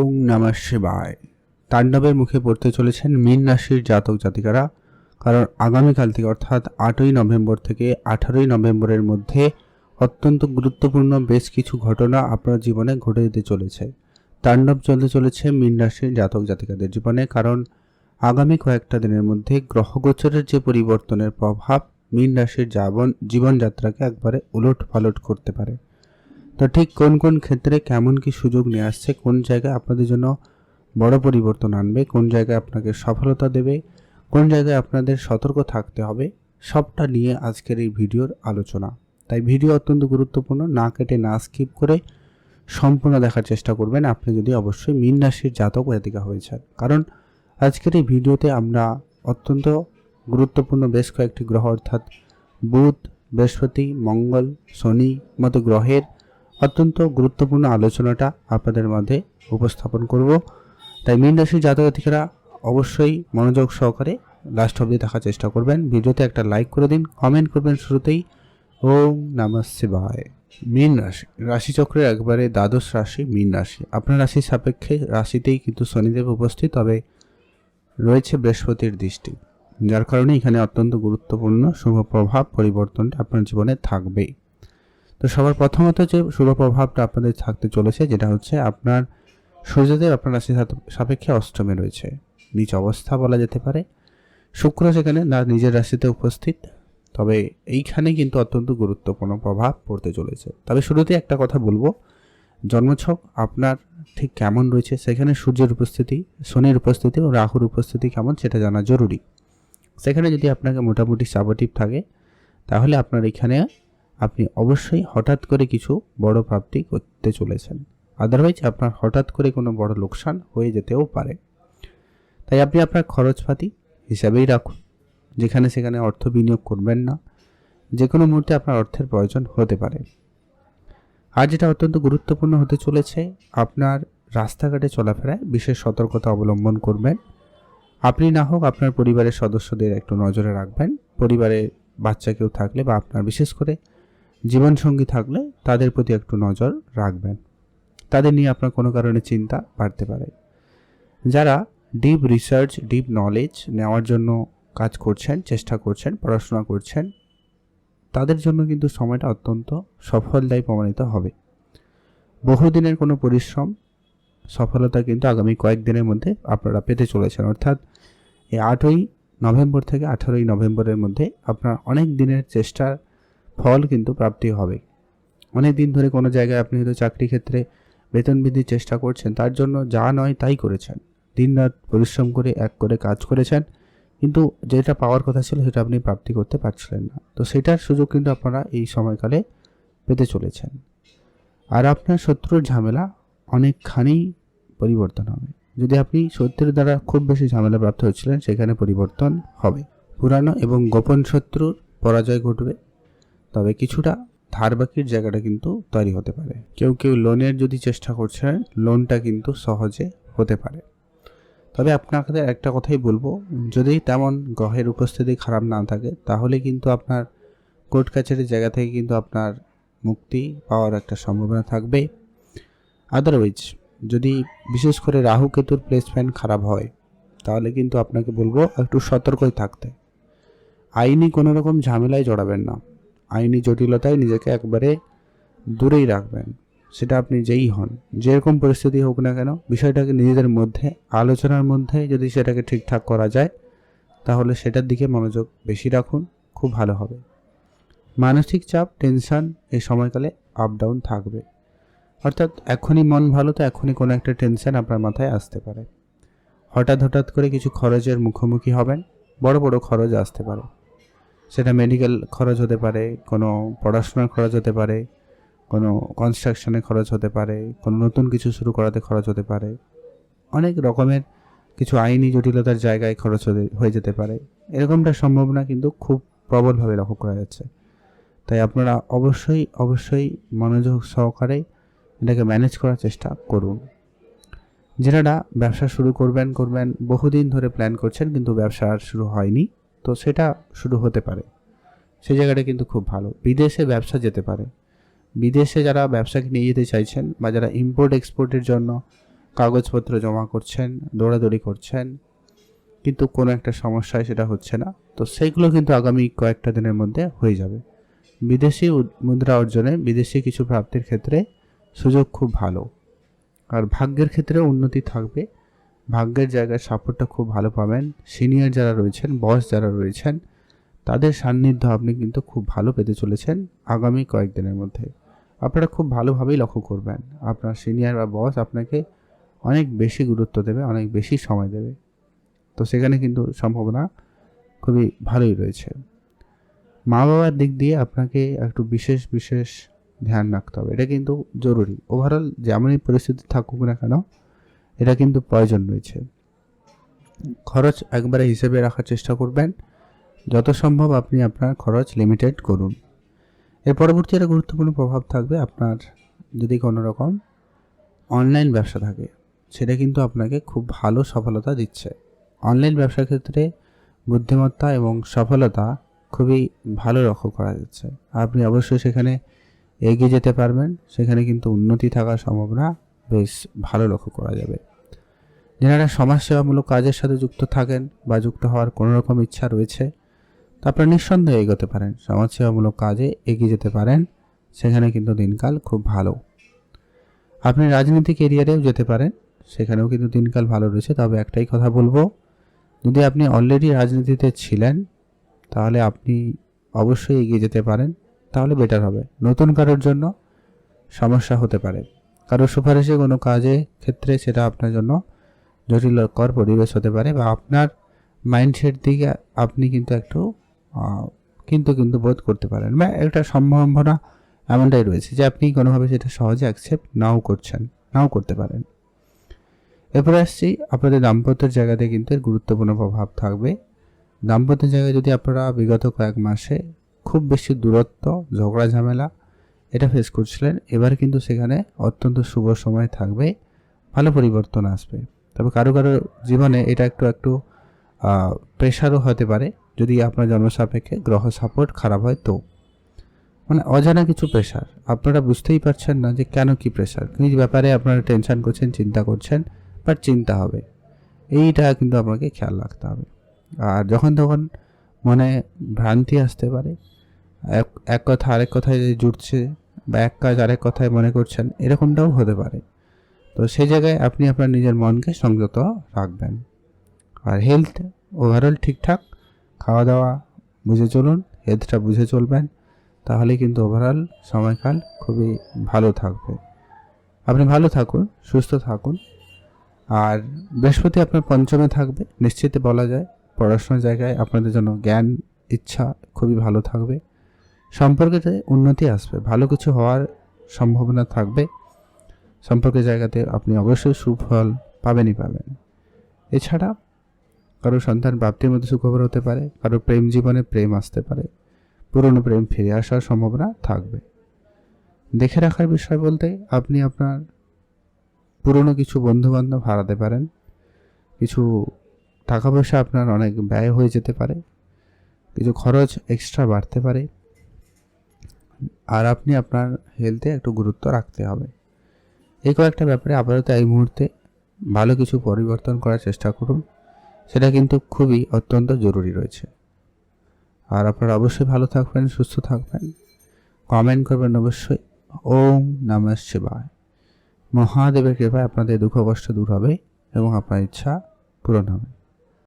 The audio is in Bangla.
ওম নমঃ শিবায়। তাণ্ডবের মুখে পড়তে চলেছেন মীন রাশির জাতক জাতিকারা। কারণ আগামীকাল থেকে অর্থাৎ আটই নভেম্বর থেকে আঠারোই নভেম্বরের মধ্যে অত্যন্ত গুরুত্বপূর্ণ বেশ কিছু ঘটনা আপনার জীবনে ঘটে যেতে চলেছে। তাণ্ডব চলতে চলেছে মীন রাশির জাতক জাতিকাদের জীবনে। কারণ আগামী কয়েকটা দিনের মধ্যে গ্রহগোচরের যে পরিবর্তনের প্রভাব মীন রাশির জীবনযাত্রাকে একবারে উলট পালট করতে পারে। তো ঠিক কোন কোন ক্ষেত্রে কেমন কি সুযোগ নিয়ে আসছে, কোন জায়গায় আপনাদের জন্য বড় পরিবর্তন আনবে, কোন জায়গায় আপনাকে সফলতা দেবে, কোন জায়গায় আপনাদের সতর্ক থাকতে হবে, সবটা নিয়ে আজকের এই ভিডিওর আলোচনা। তাই ভিডিও অত্যন্ত গুরুত্বপূর্ণ, না কেটে না স্কিপ করে সম্পূর্ণ দেখার চেষ্টা করবেন। আপনি যদি অবশ্যই মীন রাশির জাতক জাতিকা হয়েছেন কারণ আজকের এই ভিডিওতে আমরা অত্যন্ত গুরুত্বপূর্ণ বেশ কয়েকটি গ্রহ, অর্থাৎ বুধ, বৃহস্পতি, মঙ্গল, শনি, মতো গ্রহের অত্যন্ত গুরুত্বপূর্ণ আলোচনাটা আপনাদের মধ্যে উপস্থাপন করব। তাই মীন রাশির জাতক জাতিকারা অবশ্যই মনোযোগ সহকারে লাস্ট অবধি দেখার চেষ্টা করবেন। ভিডিওতে একটা লাইক করে দিন কমেন্ট করবেন শুরুতেই। ওম নমঃ শিবায়। মীন রাশি, রাশিচক্রের একবারে দ্বাদশ রাশি মীন রাশি। আপনার রাশির সাপেক্ষে রাশিতেই কিন্তু শনিদেব উপস্থিত, তবে রয়েছে বৃহস্পতির দৃষ্টি। যার কারণে এখানে অত্যন্ত গুরুত্বপূর্ণ শুভ প্রভাব পরিবর্তনটা আপনার জীবনে থাকবেই। তো সবার প্রথমত যে শুভ প্রভাবটা আপনাদের থাকতে চলেছে, যেটা হচ্ছে আপনার সূর্যদেব আপনার রাশি সাপেক্ষে অষ্টমে রয়েছে। নিচ অবস্থা বলা যেতে পারে। শুক্র সেখানে না নিজের রাশিতে উপস্থিত। তবে এইখানে কিন্তু অত্যন্ত গুরুত্বপূর্ণ প্রভাব পড়তে চলেছে। তবে শুরুতে একটা কথা বলব। জন্মছক আপনার ঠিক কেমন রয়েছে? সেখানে সূর্যের উপস্থিতি, শনির উপস্থিতি ও রাহুর উপস্থিতি কেমন সেটা জানা জরুরি। সেখানে যদি আপনাকে মোটামুটি সাপোর্টিভ থাকে, তাহলে আপনার এখানে আপনি অবশ্যই হঠাৎ করে কিছু বড় প্রাপ্তি করতে চলেছেন। আদারওয়াইজ আপনার হঠাৎ করে কোনো বড় লোকসান হয়ে যেতেও পারে। তাই আপনি আপনার খরচপাতি হিসাবেই রাখুন। যেখানে সেখানে অর্থ বিনিয়োগ করবেন না। যে কোনো মুহূর্তে আপনার অর্থের প্রয়োজন হতে পারে। আর যেটা অত্যন্ত গুরুত্বপূর্ণ হতে চলেছে, আপনার রাস্তাঘাটে চলাফেরায় বিশেষ সতর্কতা অবলম্বন করবেন। আপনি না হোক আপনার পরিবারের সদস্যদের একটু নজরে রাখবেন। পরিবারের বাচ্চা কেউ থাকলে বা আপনার বিশেষ করে জীবনসঙ্গী থাকলে তাদের প্রতি একটু নজর রাখবেন। তাদের নিয়ে আপনার কোনো কারণে চিন্তা বাড়তে পারে। যারা ডিপ রিসার্চ ডিপ নলেজ নেওয়ার জন্য কাজ করছেন, চেষ্টা করছেন, পড়াশোনা করছেন, তাদের জন্য কিন্তু সময়টা অত্যন্ত সফলদায়ী প্রমাণিত হবে। বহুদিনের কোনো পরিশ্রম, সফলতা কিন্তু আগামী কয়েকদিনের মধ্যে আপনারা পেতে চলেছেন। অর্থাৎ এই আটই নভেম্বর থেকে আঠারোই নভেম্বরের মধ্যে আপনার অনেক দিনের চেষ্টার ফল কিন্তু প্রাপ্তি হবে। অনেক দিন ধরে কোনো জায়গায় আপনি হয়তো চাকরি ক্ষেত্রে বেতন বৃদ্ধির চেষ্টা করছেন, তার জন্য যা নয় তাই করেছেন। দিনরাত পরিশ্রম করে এক করে কাজ করেছেন, কিন্তু যেটা পাওয়ার কথা ছিল সেটা আপনি প্রাপ্তি করতে পারছিলেন না। তো সেটার সুযোগ কিন্তু আপনারা এই সময়কালে পেতে চলেছেন। আর আপনার শত্রুর ঝামেলা অনেকখানি পরিবর্তন হবে। যদি আপনি শত্রুর দ্বারা খুব বেশি ঝামেলা প্রাপ্ত হচ্ছিলেন সেখানে পরিবর্তন হবে। পুরানো এবং গোপন শত্রুর পরাজয় ঘটবে। তবে কিছুটা ধার বাকির জায়গাটা কিন্তু তৈরি হতে পারে। কেউ কেউ লোনের যদি চেষ্টা করছে লোনটা কিন্তু সহজে হতে পারে। তবে আপনাদের একটা কথাই বলব, যদি তেমন গ্রহের উপস্থিতি খারাপ না থাকে, তাহলে কিন্তু আপনার কোর্ট কাছারির জায়গা থেকে কিন্তু আপনার মুক্তি পাওয়ার একটা সম্ভাবনা থাকবে। আদারওয়াইজ যদি বিশেষ করে রাহু কেতুর প্লেসমেন্ট খারাপ হয়, তাহলে কিন্তু আপনাকে বলব একটু সতর্কই থাকতে। আইনি কোনো রকম ঝামেলায় জড়াবেন না। আইনি জটিলতায় নিজেকে একবারে দূরেই রাখবেন। সেটা আপনি যেই হন, যেরকম পরিস্থিতি হোক না কেন, বিষয়টাকে নিজেদের মধ্যে, আলোচনার মধ্যে যদি সেটাকে ঠিকঠাক করা যায়, তাহলে সেটার দিকে মনোযোগ বেশি রাখুন, খুব ভালো হবে। মানসিক চাপ, টেনশন এই সময়কালে আপ ডাউন থাকবে। অর্থাৎ এখনই মন ভালো তো এখনই কোনো একটা টেনশন আপনার মাথায় আসতে পারে। হঠাৎ হঠাৎ করে কিছু খরচের মুখোমুখি হবেন, বড় বড় খরচ আসতে পারে। সেটা মেডিকেল খরচ হতে পারে, কোনো পড়াশোনার খরচ হতে পারে, কোনো কনস্ট্রাকশনে খরচ হতে পারে, কোনো নতুন কিছু শুরু করাতে খরচ হতে পারে। অনেক রকমের কিছু আইনি জটিলতার জায়গায় খরচ হয়ে যেতে পারে। এরকমটা সম্ভাবনা কিন্তু খুব প্রবলভাবে লক্ষ্য করা যাচ্ছে। তাই আপনারা অবশ্যই অবশ্যই মনোযোগ সহকারে এটাকে ম্যানেজ করার চেষ্টা করুন। যারা ব্যবসা শুরু করবেন করবেন, বহুদিন ধরে প্ল্যান করছেন, কিন্তু ব্যবসা আর শুরু হয়নি। তো সেটা শুরু হতে পারে। সেই জায়গাটা কিন্তু খুব ভালো। বিদেশে ব্যবসা যেতে পারে। বিদেশে যারা ব্যবসাকে নিয়ে যেতে চাইছেন বা যারা ইম্পোর্ট এক্সপোর্টের জন্য কাগজপত্র জমা করছেন, দৌড়াদৌড়ি করছেন, কিন্তু কোনো একটা সমস্যায় সেটা হচ্ছে না। তো সেইগুলো কিন্তু আগামী কয়েকটা দিনের মধ্যে হয়ে যাবে। বিদেশি মুদ্রা অর্জনে বিদেশি কিছু প্রাপ্তির ক্ষেত্রে সুযোগ খুব ভালো। আর ভাগ্যের ক্ষেত্রে উন্নতি থাকবে। ভাগ্যের জায়গায় সাপোর্টটা খুব ভালো পাবেন। সিনিয়র যারা রয়েছেন বস যারা রয়েছেন, তাদের সান্নিধ্য আপনি কিন্তু খুব ভালো পেতে চলেছেন আগামী কয়েকদিনের মধ্যে। আপনারা খুব ভালোভাবেই লক্ষ্য করবেন। আপনার সিনিয়র বা বস আপনাকে অনেক বেশি গুরুত্ব দেবে, অনেক বেশি সময় দেবে। তো সেখানে কিন্তু সম্ভাবনা খুবই ভালোই রয়েছে। মা বাবার দিক দিয়ে আপনাকে একটু বিশেষ বিশেষ ধ্যান রাখতে হবে। এটা কিন্তু জরুরি। ওভারঅল যেমনই পরিস্থিতি থাকুক না কেন এটা কিন্তু প্রয়োজন রয়েছে। খরচ একবারে হিসেবে রাখার চেষ্টা করবেন। যত সম্ভব আপনি আপনার খরচ লিমিটেড করুন। এর পরবর্তী একটা গুরুত্বপূর্ণ প্রভাব থাকবে আপনার যদি কোনো রকম অনলাইন ব্যবসা থাকে, সেটা কিন্তু আপনাকে খুব ভালো সফলতা দিচ্ছে। অনলাইন ব্যবসার ক্ষেত্রে বুদ্ধিমত্তা এবং সফলতা খুবই ভালো লক্ষ্য করা যাচ্ছে। আপনি অবশ্যই সেখানে এগিয়ে যেতে পারবেন। সেখানে কিন্তু উন্নতি থাকার সম্ভাবনা বেশ ভালো লক্ষ্য করা যাবে। যারা সমাজসেবামূলক কাজের সাথে যুক্ত থাকেন বা যুক্ত হওয়ার কোনো রকম ইচ্ছা রয়েছে, তা আপনারা নিঃসন্দেহে এগোতে পারেন। সমাজসেবামূলক কাজে এগিয়ে যেতে পারেন। সেখানে কিন্তু দিনকাল খুব ভালো। আপনি রাজনীতিক এরিয়ারেও যেতে পারেন। সেখানেও কিন্তু দিনকাল ভালো রয়েছে। তবে একটাই কথা বলব, যদি আপনি অলরেডি রাজনীতিতে ছিলেন, তাহলে আপনি অবশ্যই এগিয়ে যেতে পারেন। তাহলে বেটার হবে। নতুন কারোর জন্য সমস্যা হতে পারে। কারও সুপারিশে কোনো কাজে ক্ষেত্রে সেটা আপনার জন্য জটিলকর পরিবেশ হতে পারে বা আপনার মাইন্ডসেট দিকে আপনি কিন্তু একটু কিন্তু কিন্তু বোধ করতে পারেন। বা একটা সম্ভাবনা এমনটাই রয়েছে যে আপনি কোনোভাবে সেটা সহজে অ্যাকসেপ্ট নাও করছেন, নাও করতে পারেন। এরপরে আসছি, আপনাদের দাম্পত্যের জায়গাতে কিন্তু এর গুরুত্বপূর্ণ প্রভাব থাকবে। দাম্পত্যের জায়গায় যদি আপনারা বিগত কয়েক মাসে খুব বেশি দূরত্ব, ঝগড়া, ঝামেলা এটা ফেস করছিলেন, এবার কিন্তু সেখানে অত্যন্ত শুভ সময় থাকবে, ভালো পরিবর্তন আসবে। তবে কারও কারও জীবনে এটা একটু একটু প্রেশারও হতে পারে। যদি আপনার জন্মসাপেক্ষে গ্রহ সাপোর্ট খারাপ হয় তো। মানে অজানা কিছু প্রেশার আপনারা বুঝতেই পারছেন না যে কেন কি প্রেশার কি ব্যাপারে আপনারা টেনশন করছেন, চিন্তা করছেন বাট চিন্তা হবে। এইটা কিন্তু আপনাকে খেয়াল রাখতে হবে। আর যখন, তখন মনে ভ্রান্তি আসতে পারে। এক এক কথা আরেক কথায় জুটছে বা এক কাজ আরেক কথায় মনে করছেন, এরকমটাও হতে পারে। তো সেই জায়গায় আপনি আপনার নিজের মনকে সংযত রাখবেন। আর হেলথ ওভারঅল ঠিকঠাক খাওয়া দাওয়া বুঝে চলুন হেলথটা বুঝে চলবেন তাহলে কিন্তু ওভারঅল সময়কাল খুবই ভালো থাকবে। আপনি ভালো থাকুন, সুস্থ থাকুন। আর বৃহস্পতি আপনার পঞ্চমে থাকবে, নিশ্চিত বলা যায়। পড়াশোনার জায়গায় আপনাদের জন্য জ্ঞান, ইচ্ছা খুবই ভালো থাকবে। সম্পর্কেতে উন্নতি আসবে, ভালো কিছু হওয়ার সম্ভাবনা থাকবে। সম্পর্কের জায়গাতে আপনি অবশ্যই সুফল পাবেনই পাবেন। এছাড়া কারও সন্তান প্রাপ্তির মধ্যে সুখবর হতে পারে, কারও প্রেম জীবনে প্রেম আসতে পারে, পুরনো প্রেম ফিরে আসার সম্ভাবনা থাকবে। দেখে রাখার বিষয় বলতে আপনি আপনার পুরনো কিছু বন্ধু বান্ধব হারাতে পারেন, কিছু টাকা পয়সা আপনার অনেক ব্যয় হয়ে যেতে পারে, কিছু খরচ এক্সট্রা বাড়তে পারে, আর আপনি আপনার হেলথে একটু গুরুত্ব রাখতে হবে। এই কয়েকটা ব্যাপারে আপাতত এই মুহূর্তে ভালো কিছু পরিবর্তন করার চেষ্টা করুন। সেটা কিন্তু খুবই অত্যন্ত জরুরি রয়েছে। আর আপনারা অবশ্যই ভালো থাকবেন, সুস্থ থাকবেন। কমেন্ট করবেন অবশ্যই। ওম নমঃ শিবায়। মহাদেবের কৃপায় আপনাদের দুঃখ কষ্ট দূর হবে এবং আপনার ইচ্ছা পূরণ হবে।